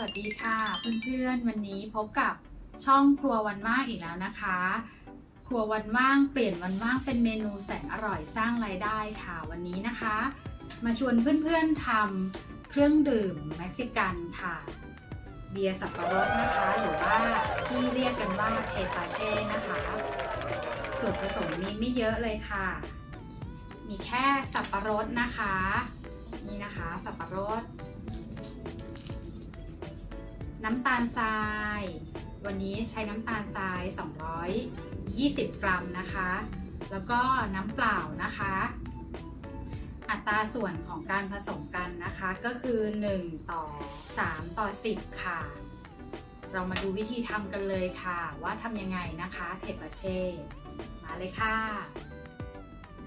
วัสดีค่ะ เพื่อนๆ วันนี้พบกับช่องครัววันว่างอีกแล้วนะคะ ครัววันว่างเปลี่ยนวันว่างเป็นเมนูแสนอร่อยสร้างรายได้ค่ะวันนี้นะคะ มาชวนเพื่อนๆทำเครื่องดื่มเม็กซิกันค่ะ เบียร์สับปะรดนะคะ หรือว่าที่เรียกกันว่าเทปาเช่นะคะส่วนผสมมีไม่เยอะเลยค่ะ มีแค่สับปะรดนะคะ นี่นะคะ สับปะรด น้ำตาลทราย วันนี้ใช้น้ำตาลทราย 220 กรัมนะคะ แล้วก็น้ำเปล่านะคะ อัตราส่วนของการผสมกันนะคะก็คือ 1 ต่อ 3 ต่อ 10 ค่ะ เรามาดูวิธีทำกันเลยค่ะ ว่าทำยังไงนะคะเทปเช่มาเลยค่ะ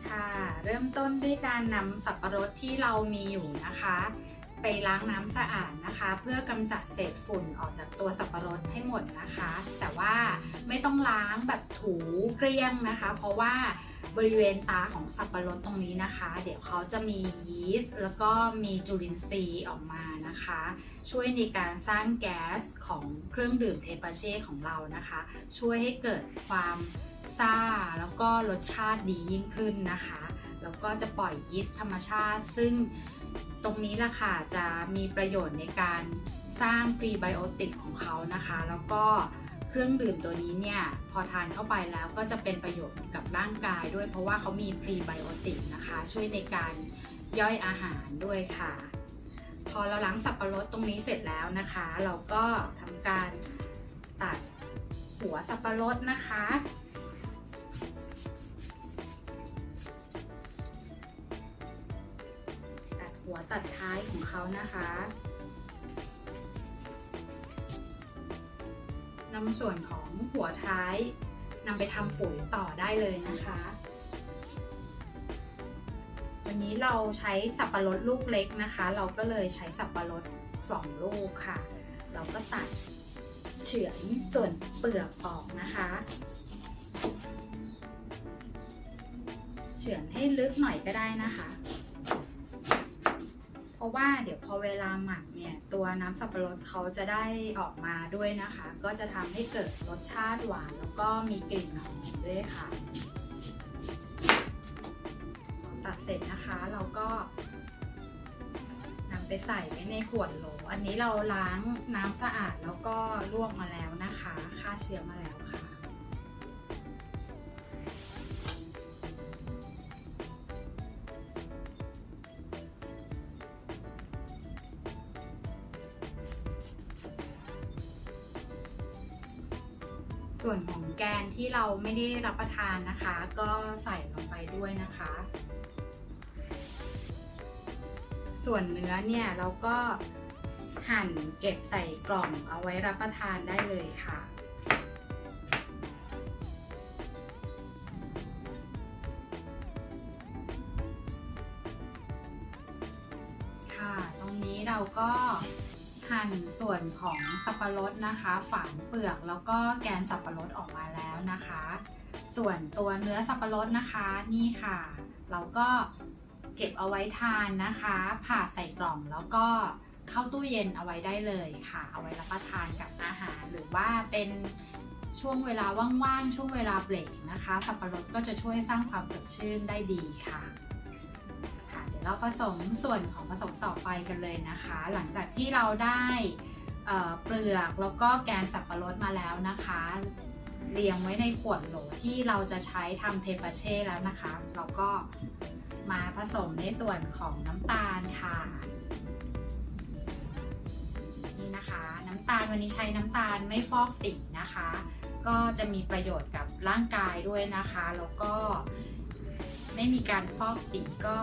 ค่ะ เริ่มต้นด้วยการนำสับปะรดที่เรามีอยู่นะคะ ไปล้างน้ำสะอาดนะคะ เพื่อกำจัดเศษฝุ่นออกจากตัวสับปะรดให้หมดนะคะ แต่ว่าไม่ต้องล้างแบบถูเกลี้ยงนะคะ เพราะว่าบริเวณตาของสับปะรดตรงนี้นะคะ เดี๋ยวเขาจะมียีสต์แล้วก็มีจุลินทรีย์ออกมานะคะ ช่วยในการสร้างแก๊สของเครื่องดื่มเทปาเช่ของเรานะคะ ช่วยให้เกิดความซ่าแล้วก็รสชาติดียิ่งขึ้นนะคะ แล้วก็จะปล่อยยีสต์ธรรมชาติ ซึ่ง ตรงนี้ล่ะค่ะจะมีประโยชน์ในการสร้างพรีไบโอติกของเขานะคะ แล้วก็เครื่องดื่มตัวนี้เนี่ยพอทานเข้าไปแล้วก็จะเป็นประโยชน์กับร่างกายด้วยเพราะว่าเขามีพรีไบโอติกนะคะ ช่วยในการย่อยอาหารด้วยค่ะ พอเราล้างสับปะรดตรงนี้เสร็จแล้วนะคะ เราก็ทำการตัดหัวสับปะรดนะคะ ตัดท้ายของเขานะคะ นำส่วนของหัวท้ายนำไปทำปุ๋ยต่อได้เลยนะคะ วันนี้เราใช้สับปะรดลูกเล็กนะคะ เราก็เลยใช้สับปะรดสองลูกค่ะ เราก็ตัดเฉือนส่วนเปลือกออกนะคะเฉือนให้ลึกหน่อยก็ได้นะคะ ราะว่าเดี๋ยวพอเวลาหมักเนี่ยตัวน้ำสับปะรดเขาจะได้ออกมาด้วยนะคะ ก็จะทำให้เกิดรสชาติหวานแล้วก็มีกลิ่นหอมด้วยค่ะ ตัดเสร็จนะคะเราก็นำไปใส่ไว้ในขวดโหล อันนี้เราล้างน้ำสะอาดแล้วก็ลวกมาแล้วนะคะฆ่าเชื้อมาแล้ว ส่วนของแกนที่เราไม่ได้รับประทานนะคะ ก็ใส่ลงไปด้วยนะคะ ส่วนเนื้อเนี่ยเราก็หั่นเก็บใส่กล่องเอาไว้รับประทานได้เลยค่ะค่ะ ตรงนี้เราก็ หั่นส่วนของสับปะรดนะคะ ฝานเปลือกแล้วก็แกนสับปะรดออกมาแล้วนะคะ ส่วนตัวเนื้อสับปะรดนะคะนี่ค่ะ เราก็เก็บเอาไว้ทานนะคะ ผ่าใส่กล่องแล้วก็เข้าตู้เย็นเอาไว้ได้เลยค่ะ เอาไว้รับประทานกับอาหาร หรือว่าเป็นช่วงเวลาว่างๆ ช่วงเวลาเบรกนะคะ สับปะรดก็จะช่วยสร้างความสดชื่นได้ดีค่ะค่ะ เดี๋ยวเราผสมส่วนของผสมต่อไปกันเลยนะคะ หลังจากที่เราได้เเปลือกแล้วก็แกนสับปะรดมาแล้วนะคะ เรียงไว้ในขวดโหลที่เราจะใช้ทำเทปาเช่แล้วนะคะ เราก็มาผสมในส่วนของน้ำตาลค่ะนี่นะคะน้ำตาลวันนี้ใช้น้ำตาลไม่ฟอกสีนะคะ ก็จะมีประโยชน์กับร่างกายด้วยนะคะ แล้วก็ไม่มีการฟอกสีก็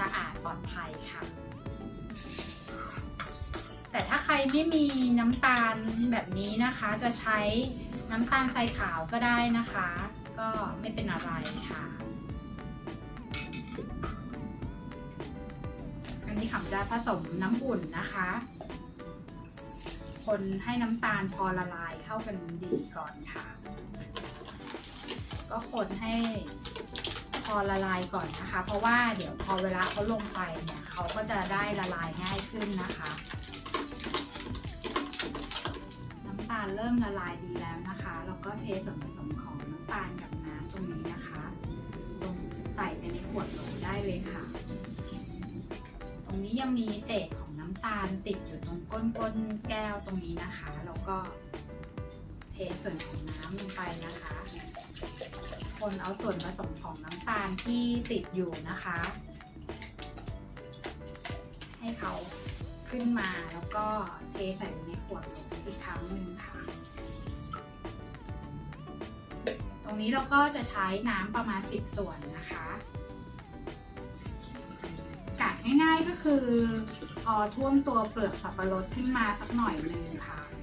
สะอาดปลอดภัยค่ะ แต่ถ้าใครไม่มีน้ำตาลแบบนี้นะคะ จะใช้น้ำตาลทรายขาวก็ได้นะคะ ก็ไม่เป็นอะไรค่ะ อันนี้ขำจะผสมน้ำอุ่นนะคะคนให้น้ำตาลพอละลายเข้ากันดีก่อนค่ะ ก็คนให้ อละลายก่อนนะคะ เพราะว่าเดี๋ยวพอเวลาเขาลงไปเนี่ยเขาก็จะได้ละลายง่ายขึ้นนะคะ น้ำตาลเริ่มละลายดีแล้วนะคะเราก็เทส่วนผสมของน้ำตาลกับน้ำตรงนี้นะคะลงใส่ไปในขวดโหลได้เลยค่ะ ตรงนี้ยังมีเศษของน้ำตาลติดอยู่ตรงก้นก้นแก้วตรงนี้นะคะ แล้วก็เทส่วนของน้ำลงไปนะคะ คนเอาส่วนผสมของน้ำตาลที่ติดอยู่นะคะ ให้เขาขึ้นมาแล้วก็เทใส่ในขวดอีกครั้งหนึ่งค่ะ ตรงนี้เราก็จะใช้น้ำประมาณ 10 ส่วนนะคะกะง่ายๆก็คือพอท่วมตัวเปลือกสับปะรดขึ้นมาสักหน่อยหนึงค่ะ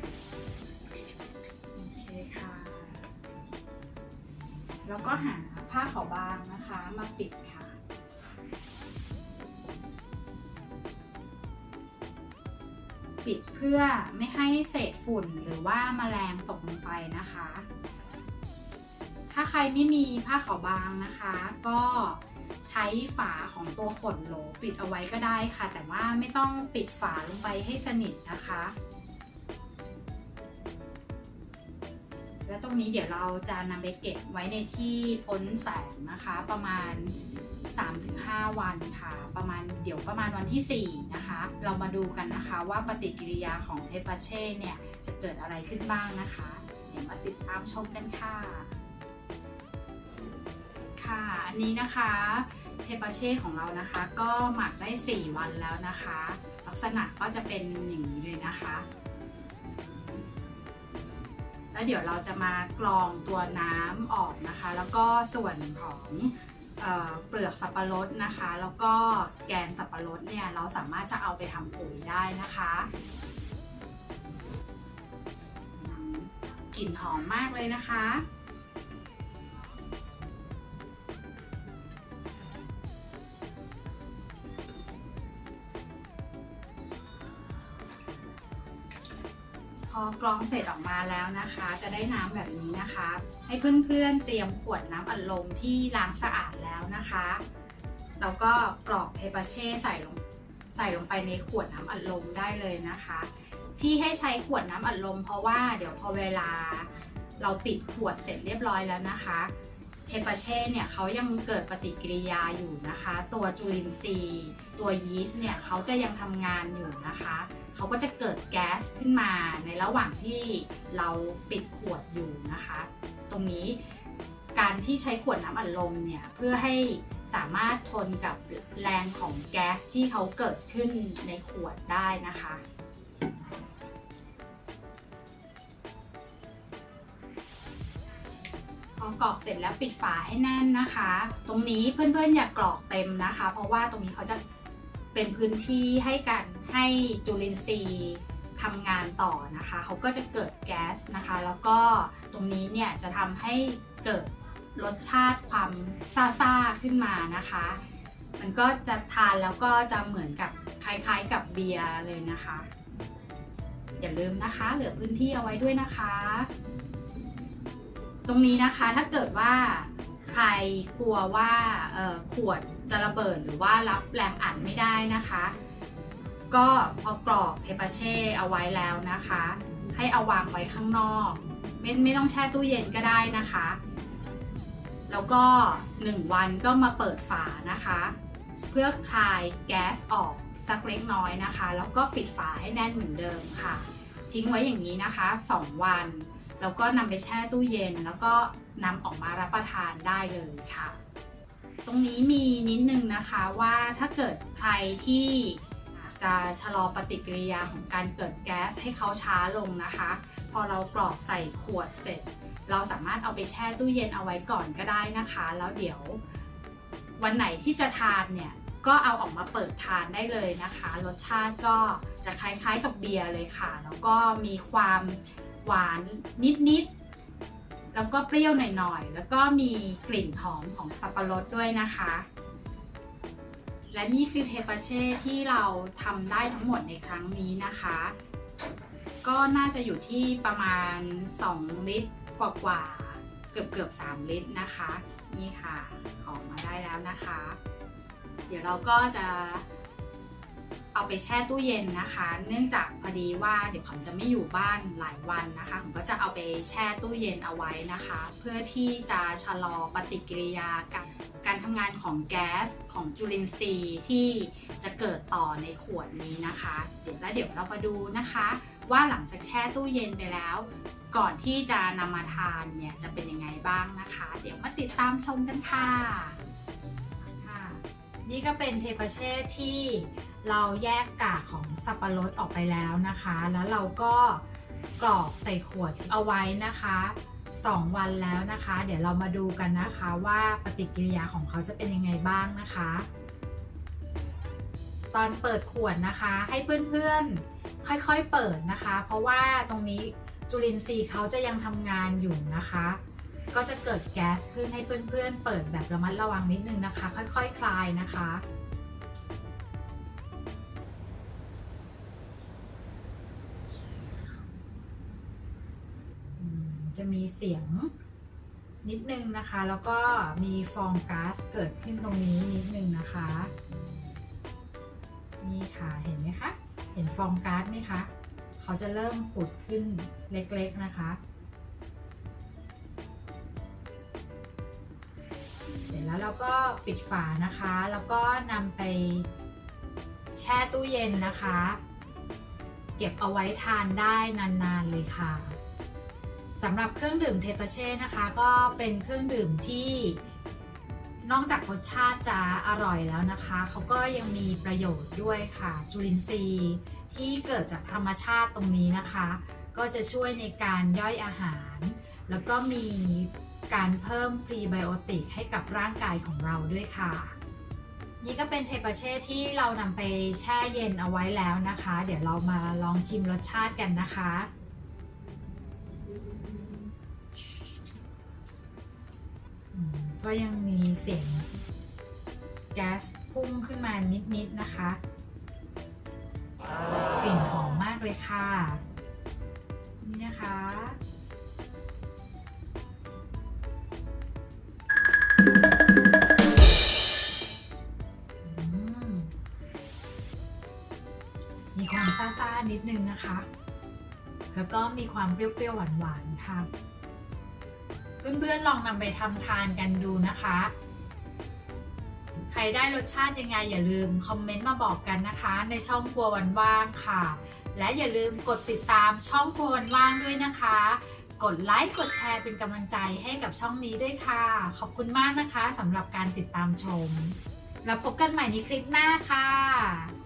แล้วก็หาผ้าขาวบางนะคะมาปิดค่ะ ปิดเพื่อไม่ให้เศษฝุ่นหรือว่าแมลงตกลงไปนะคะ ถ้าใครไม่มีผ้าขาวบางนะคะ ก็ใช้ฝาของตัวขนโหลปิดเอาไว้ก็ได้ค่ะ แต่ว่าไม่ต้องปิดฝาลงไปให้สนิทนะคะ ตรงนี้เดี๋ยวเราจะนำไปเก็บไว้ในที่พ้นแสงนะคะ ประมาณ 3-5 วันค่ะ ประมาณเดี๋ยวประมาณวันที่ 4 นะคะ เรามาดูกันนะคะว่าปฏิกิริยาของเทปาเช่เนี่ยจะเกิดอะไรขึ้นบ้างนะคะ เดี๋ยวมาติดตามชมกันค่ะ ค่ะอันนี้นะคะเทปาเช่ของเรานะคะก็หมักได้ 4 วันแล้วนะคะ ลักษณะก็จะเป็นอย่างนี้เลยนะคะ แล้วเดี๋ยวเราจะมากรองตัวน้ำออกนะคะ แล้วก็ส่วนของเอเปลือกสับปะรดนะคะ แล้วก็แกนสับปะรดเนี่ยเราสามารถจะเอาไปทำปุ๋ยได้นะคะกลิ่นหอมมากเลยนะคะ กรองเสร็จออกมาแล้วนะคะ จะได้น้ำแบบนี้นะคะ ให้เพื่อนๆเตรียมขวดน้ำอัดลมที่ล้างสะอาดแล้วนะคะแล้วก็กรอกเทปาเช่ใส่ลงใส่ลงไปในขวดน้ำอัดลมได้เลยนะคะ ที่ให้ใช้ขวดน้ำอัดลม เพราะว่าเดี๋ยวพอเวลาเราปิดขวดเสร็จเรียบร้อยแล้วนะคะ เทปาเช่เนี่ยเขายังเกิดปฏิกิริยาอยู่นะคะ ตัวจุลินทรีย์ ตัวยีสต์เนี่ยเขาจะยังทำงานอยู่นะคะ เขาก็จะเกิดแก๊สขึ้นมาในระหว่างที่เราปิดขวดอยู่นะคะ ตรงนี้การที่ใช้ขวดน้ำอัดลมเนี่ยเพื่อให้สามารถทนกับแรงของแก๊สที่เขาเกิดขึ้นในขวดได้นะคะ กรอกเสร็จแล้วปิดฝาให้แน่นนะคะ ตรงนี้เพื่อนๆอย่ากรอกเต็มนะคะ เพราะว่าตรงนี้เขาจะเป็นพื้นที่ให้กันให้จุลินทรีย์ทำงานต่อนะคะ เขาก็จะเกิดแก๊สนะคะ แล้วก็ตรงนี้เนี่ยจะทำให้เกิดรสชาติความซ่าๆขึ้นมานะคะ มันก็จะทานแล้วก็จะเหมือนกับคล้ายๆกับเบียร์เลยนะคะ อย่าลืมนะคะ เหลือพื้นที่เอาไว้ด้วยนะคะ ตรงนี้นะคะถ้าเกิดว่าใครกลัวว่าขวดจะระเบิดหรือว่ารับแรงอัดไม่ได้นะคะ ก็พอกรอกเทปาเช่เอาไว้แล้วนะคะ ให้เอาวางไว้ข้างนอก ไม่ไม่ต้องแช่ตู้เย็นก็ได้นะคะ แล้วก็ 1 วันก็มาเปิดฝานะคะ เพื่อคลายแก๊สออกสักเล็กน้อยนะคะ แล้วก็ปิดฝาให้แน่นเหมือนเดิมค่ะ ทิ้งไว้อย่างนี้นะคะ 2 วัน แล้วก็นำไปแช่ตู้เย็น แล้วก็นำออกมารับประทานได้เลยค่ะ ตรงนี้มีนิดนึงนะคะว่าถ้าเกิดใครที่จะชะลอปฏิกิริยาของการเกิดแก๊สให้เขาช้าลงนะคะ พอเรากรอกใส่ขวดเสร็จ เราสามารถเอาไปแช่ตู้เย็นเอาไว้ก่อนก็ได้นะคะ แล้วเดี๋ยววันไหนที่จะทานเนี่ยก็เอาออกมาเปิดทานได้เลยนะคะ รสชาติก็จะคล้ายๆกับเบียร์เลยค่ะ แล้วก็มีความ หวานนิดๆ แล้วก็เปรี้ยวหน่อยๆ แล้วก็มีกลิ่นหอมของสับปะรดด้วยนะคะ และนี่คือเทปาเช่ที่เราทำได้ทั้งหมดในครั้งนี้นะคะ ก็น่าจะอยู่ที่ประมาณ 2 ลิตรกว่าๆ เกือบเกือบๆ3ลิตรนะคะ นี่ค่ะ ของมาได้แล้วนะคะ เดี๋ยวเราก็จะ เอาไปแช่ตู้เย็นนะคะ เนื่องจากพอดีว่าเดี๋ยวผมจะไม่อยู่บ้านหลายวันนะคะ ผมก็จะเอาไปแช่ตู้เย็นเอาไว้นะคะ เพื่อที่จะชะลอปฏิกิริยากับการทำงานของแก๊สของจุลินทรีย์ที่จะเกิดต่อในขวดนี้นะคะ เดี๋ยวแล้วเดี๋ยวเรามาดูนะคะ ว่าหลังจากแช่ตู้เย็นไปแล้ว ก่อนที่จะนำมาทานเนี่ยจะเป็นยังไงบ้างนะคะ เดี๋ยวมาติดตามชมกันค่ะนี่ก็เป็นเทปเช่ที่ เราแยกกากของสับปะรดออกไปแล้วนะคะ แล้วเราก็กรอกใส่ขวดเอาไว้นะคะ 2 วันแล้วนะคะ เดี๋ยวเรามาดูกันนะคะว่าปฏิกิริยาของเขาจะเป็นยังไงบ้างนะคะ ตอนเปิดขวดนะคะ ให้เพื่อนๆค่อยๆเปิดนะคะ เพราะว่าตรงนี้จุลินทรีย์เขาจะยังทำงานอยู่นะคะ ก็จะเกิดแก๊สขึ้นให้เพื่อนๆเปิดแบบระมัดระวังนิดนึงนะคะ ค่อยๆคคลายนะคะ จะมีเสียงนิดนึงนะคะ แล้วก็มีฟองก๊าซเกิดขึ้นตรงนี้นิดนึงนะคะ นี่ค่ะเห็นไหมคะ เห็นฟองก๊าซไหมคะ เขาจะเริ่มผุดขึ้นเล็กๆนะคะ เสร็จแล้วเราก็ปิดฝานะคะ แล้วก็นำไปแช่ตู้เย็นนะคะ เก็บเอาไว้ทานได้นานๆเลยค่ะ สำหรับเครื่องดื่มเทปเช่นะคะ ก็เป็นเครื่องดื่มที่นอกจากรสชาติจะอร่อยแล้วนะคะ เขาก็ยังมีประโยชน์ด้วยค่ะ จุลินทรีย์ที่เกิดจากธรรมชาติตรงนี้นะคะ ก็จะช่วยในการย่อยอาหาร แล้วก็มีการเพิ่มพรีไบโอติกให้กับร่างกายของเราด้วยค่ะ นี่ก็เป็นเทปเช่ที่เรานำไปแช่เย็นเอาไว้แล้วนะคะ เดี๋ยวเรามาลองชิมรสชาติกันนะคะ ก็ยังมีเสียงแก๊สพุ่งขึ้นมานิดๆนะคะกลิ่นหอมมากเลยค่ะ นี่นะคะมมีความซ่าๆนิดนึงนะคะ แล้วก็มีความเปรี้ยวๆหวานๆค่ะ เพื่อนๆลองนำไปทำทานกันดูนะคะ ใครได้รสชาติยังไงอย่าลืมคอมเมนต์มาบอกกันนะคะ ในช่องครัววันว่างค่ะ และอย่าลืมกดติดตามช่องครัววันว่างด้วยนะคะ กดไลค์กดแชร์เป็นกำลังใจให้กับช่องนี้ด้วยค่ะ ขอบคุณมากนะคะสำหรับการติดตามชม แล้วพบกันใหม่ในคลิปหน้าค่ะ